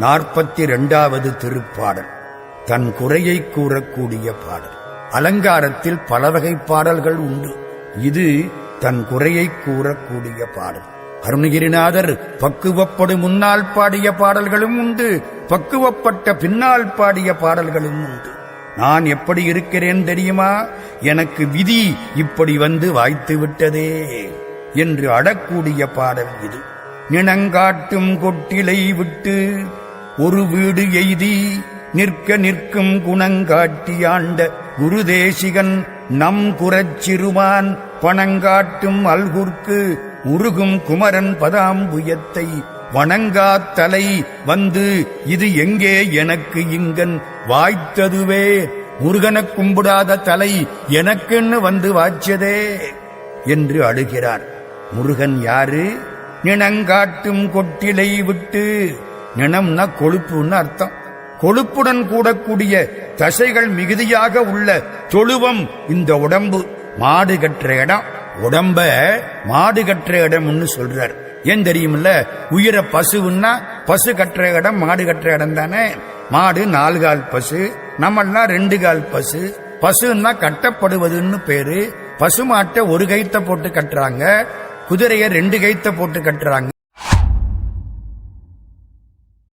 நாற்பத்தி இரண்டாவது திருப்பாடல். தன் குறையை கூறக்கூடிய பாடல். அலங்காரத்தில் பல வகை பாடல்கள் உண்டு. இது தன் குறையை கூறக்கூடிய பாடல். அருணகிரிநாதர் பக்குவப்படும் முன்னால் பாடிய பாடல்களும் உண்டு. பக்குவப்பட்ட பின்னால் பாடிய பாடல்களும் உண்டு. நான் எப்படி இருக்கிறேன் தெரியுமா? எனக்கு விதி இப்படி வந்து வாய்த்து விட்டதே என்று அடக்கூடிய பாடல் இது. நினங்காட்டும் கொட்டிலை விட்டு ஒரு வீடு எய்தி நிற்க நிற்கும் குணங்காட்டியாண்ட குருதேசிகன் நம் குரச்சிறுவான் பணங்காட்டும் அல்குர்க்கு உருகும் குமரன் பதாம்புயத்தை வணங்காத்தலை வந்து இது எங்கே எனக்கு இங்கன் வாய்த்ததுவே முருகனக் கும்பிடாத தலை எனக்குன்னு வந்து வாய்ச்சதே என்று அழுகிறார். முருகன் யாரு? நினங்காட்டும் கொட்டிலை விட்டு நிணம்னா கொழுப்புன்னு அர்த்தம். கொழுப்புடன் கூடக்கூடிய தசைகள் மிகுதியாக உள்ள தொழுவம் இந்த உடம்பு. மாடு கட்டுற இடம். உடம்ப மாடு கட்டுற இடம்னு சொல்றார். ஏன் தெரியுமில்ல? உயிர பசுன்னா பசு கட்டுற இடம் மாடு கட்டுற இடம் தானே. மாடு நாலு கால் பசு நம்மெல்லாம் ரெண்டு கால் பசு. பசுன்னா கட்டப்படுவதுன்னு பேரு. பசுமாட்டை ஒரு கைத்த போட்டு கட்டுறாங்க. குதிரைய ரெண்டு கைத்த போட்டு கட்டுறாங்க.